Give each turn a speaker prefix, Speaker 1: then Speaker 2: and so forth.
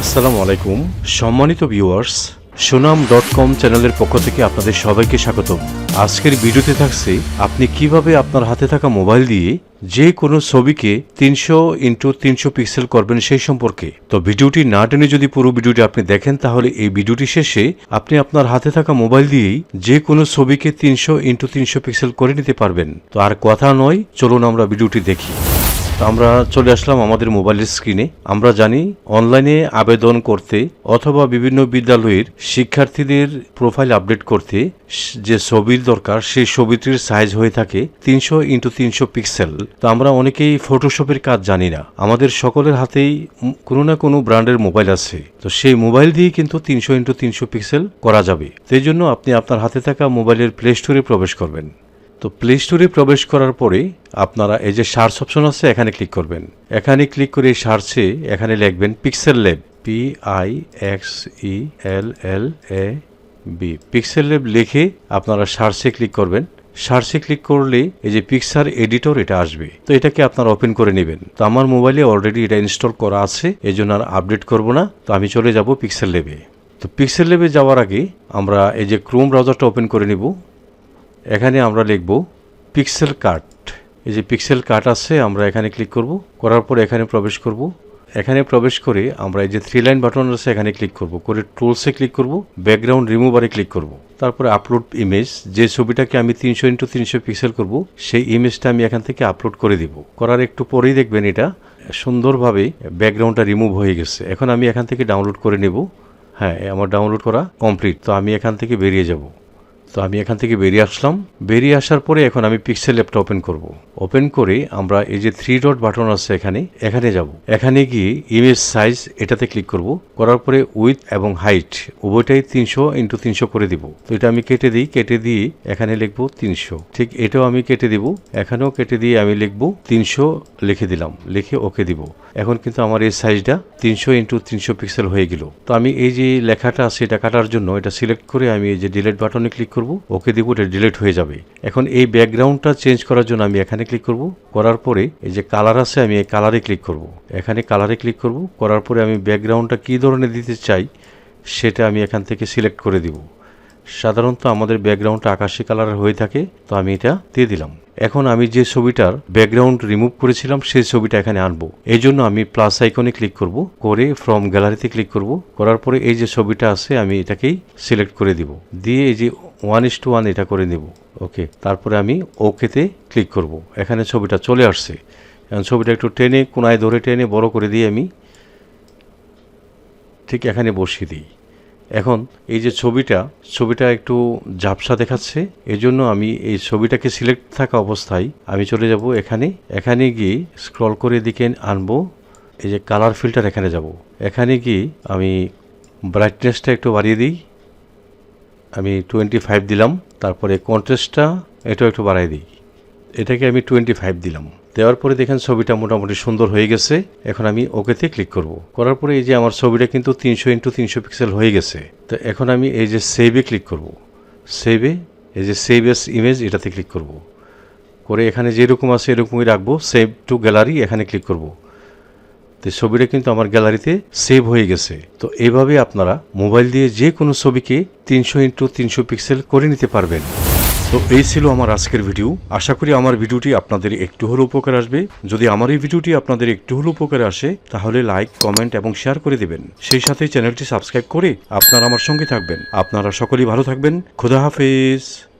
Speaker 1: আসসালামু আলাইকুম। সম্মানিত ভিউয়ার্স সুনাম ডট কম চ্যানেলের পক্ষ থেকে আপনাদের সবাইকে স্বাগতম। আজকের ভিডিওতে থাকছে, আপনি কীভাবে আপনার হাতে থাকা মোবাইল দিয়ে যে কোনো ছবিকে তিনশো ইন্টু তিনশো পিক্সেল করবেন সেই সম্পর্কে। তো ভিডিওটি না টেনে যদি পুরো ভিডিওটি আপনি দেখেন, তাহলে এই ভিডিওটি শেষে আপনি আপনার হাতে থাকা মোবাইল দিয়েই যে কোনো ছবিকে তিনশো ইন্টু তিনশো পিক্সেল করে নিতে পারবেন। তো আর কথা নয়, চলুন আমরা ভিডিওটি দেখি। আমরা চলে আসলাম আমাদের মোবাইলের স্ক্রিনে আমরা জানি অনলাইনে আবেদন করতে অথবা বিভিন্ন বিদ্যালয়ের শিক্ষার্থীদের প্রোফাইল আপডেট করতে যে ছবির দরকার, সেই ছবিটির সাইজ হয়ে থাকে তিনশো ইন্টু তিনশো পিক্সেল তো আমরা অনেকেই ফটোশপের কাজ জানি না। আমাদের সকলের হাতেই কোনো না কোনো ব্র্যান্ডের মোবাইল আছে। তো সেই মোবাইল দিয়ে কিন্তু তিনশো ইন্টু তিনশো পিক্সেল করা যাবে। সেই জন্য আপনি আপনার হাতে থাকা মোবাইলের প্লে স্টোরে প্রবেশ করবেন। তো প্লে স্টোরে প্রবেশ করার পরে আপনারা এই যে সার্চ অপশন আছে, এখানে ক্লিক করবেন। এখানে ক্লিক করে সার্চে এখানে লিখবেন pixel lab P I X E L L A B pixel lab লিখে আপনারা সার্চে ক্লিক করবেন। সার্চে ক্লিক করলে এই যে পিক্সার এডিটর এটা আসবে। তো এটাকে আপনারা ওপেন করে নেবেন। তো আমার মোবাইলে অলরেডি এটা ইনস্টল করা আছে এই জন্য আর আপডেট করব না। তো আমি চলে যাব পিক্সেল ল্যাবে তো পিক্সেল ল্যাবে যাওয়ার আগে আমরা এই যে ক্রোম ব্রাউজারটা ওপেন করে নিব। এখানে আমরা লিখব পিক্সেল কাট এই যে পিক্সেল কাট আছে, আমরা এখানে ক্লিক করব। করার পর এখানে প্রবেশ করব। এখানে প্রবেশ করে আমরা এই যে থ্রি লাইন বাটন আছে, এখানে ক্লিক করব। করে টুলসে ক্লিক করব ব্যাকগ্রাউন্ড রিমুভারে ক্লিক করব। তারপরে আপলোড ইমেজ যে ছবিটাকে আমি তিনশো ইন্টু তিনশো পিক্সেল করব, সেই ইমেজটা আমি এখান থেকে আপলোড করে দিব। করার একটু পরেই দেখবেন এটা সুন্দরভাবে ব্যাকগ্রাউন্ডটা রিমুভ হয়ে গেছে। এখন আমি এখান থেকে ডাউনলোড করে নেব। হ্যাঁ আমার ডাউনলোড করা কমপ্লিট তো আমি এখান থেকে বেরিয়ে যাব। তো আমি এখান থেকে বেরিয়ে আসলাম। বেরিয়ে আসার পরে এখন আমি পিক্সেল অ্যাপটা ওপেন করব। ওপেন করে আমরা এই যে থ্রি ডট বাটন আছে এখানে এখানে যাব। এখানে গিয়ে ইমেজ সাইজ এটাতে ক্লিক করব। করার পরে উইথ এবং হাইট উভয়টাই তিনশো ইন্টু তিনশো করে দিব। তো এটা আমি কেটে দিই, কেটে দিয়ে এখানে লিখব তিনশো। ঠিক এটাও আমি কেটে দিব, এখানেও কেটে দিয়ে আমি লিখব তিনশো লিখে দিলাম, লিখে ওকে দিব। এখন কিন্তু আমার এই সাইজটা তিনশো ইন্টু তিনশো পিক্সেল হয়ে গেল। তো আমি এই যে লেখাটা আছে এটা কাটার জন্য, এটা সিলেক্ট করে আমি এই যে ডিলেট বাটনে ক্লিক করব, ওকে দিব এটা ডিলেট হয়ে যাবে। এখন এই ব্যাকগ্রাউন্ডটা চেঞ্জ করার জন্য আমি এখানে ক্লিক করব, করার পরে এই যে কালার আছে, আমি এই কালারে ক্লিক করব। এখানে কালারে ক্লিক করব, করার পরে আমি ব্যাকগ্রাউন্ডটা কী ধরনের দিতে চাই, সেটা আমি এখান থেকে সিলেক্ট করে দিব। সাধারণত আমাদের ব্যাকগ্রাউন্ডটা আকাশি কালারের হয়ে থাকে, তো আমি এটা দিয়ে দিলাম। এখন আমি যে ছবিটার ব্যাকগ্রাউন্ড রিমুভ করেছিলাম, সেই ছবিটা এখানে আনব। এই জন্য আমি প্লাস আইকনে ক্লিক করব, করে ফ্রম গ্যালারিতে ক্লিক করব, করার পরে এই যে ছবিটা আছে, আমি এটাকেই সিলেক্ট করে দিব। দিয়ে এই যে ওয়ান ইস টু ওয়ান এটা করে নেব। ওকে, তারপরে আমি ওকেতে ক্লিক করব। এখানে ছবিটা চলে আসছে। এখন ছবিটা একটু টেনে, কোনায় ধরে টেনে বড় করে দিয়ে আমি ঠিক এখানে বসিয়ে দিই। এখন এই যে ছবিটা ছবিটা একটু ঝাপসা দেখাচ্ছে, এজন্য আমি এই ছবিটাকে সিলেক্ট থাকা অবস্থায় আমি চলে যাব এখানে। এখানে গিয়ে স্ক্রল করে দিকে আনব, এই যে কালার ফিল্টার এখানে যাব। এখানে গিয়ে আমি ব্রাইটনেসটা একটু বাড়িয়ে দিই। আমি টোয়েন্টি ফাইভ দিলাম, তারপরে কন্ট্রাস্টটা এটাও একটু বাড়াই দিই। এটাকে আমি টোয়েন্টি ফাইভ দিলাম। দেওয়ার পরে দেখেন ছবিটা মোটামুটি সুন্দর হয়ে গেছে। এখন আমি ওকেতে ক্লিক করব। করার পরে এই যে আমার ছবিটা কিন্তু তিনশো ইন্টু তিনশো পিক্সেল হয়ে গেছে। তো এখন আমি এই যে সেভে ক্লিক করব। সেভে এই যে সেভ এস ইমেজ এটাতে ক্লিক করব। করে এখানে যেরকম আছে এরকমই রাখব। সেভ টু গ্যালারি এখানে ক্লিক করব। তো ছবিটা কিন্তু আমার গ্যালারিতে সেভ হয়ে গেছে। তো এভাবে আপনারা মোবাইল দিয়ে যে কোনো ছবিকে তিনশো ইন্টু তিনশো পিক্সেল করে নিতে পারবেন। তো এই ছিল আমার আজকের ভিডিও। আশা করি আমার ভিডিওটি আপনাদের একটু হলেও উপকার আসবে। যদি আমার এই ভিডিওটি আপনাদের একটু হলেও উপকারে আসে, তাহলে লাইক, কমেন্ট এবং শেয়ার করে দেবেন। সেই সাথে চ্যানেলটি সাবস্ক্রাইব করে আপনারা আমার সঙ্গে থাকবেন। আপনারা সকলেই ভালো থাকবেন। খুদা হাফেজ।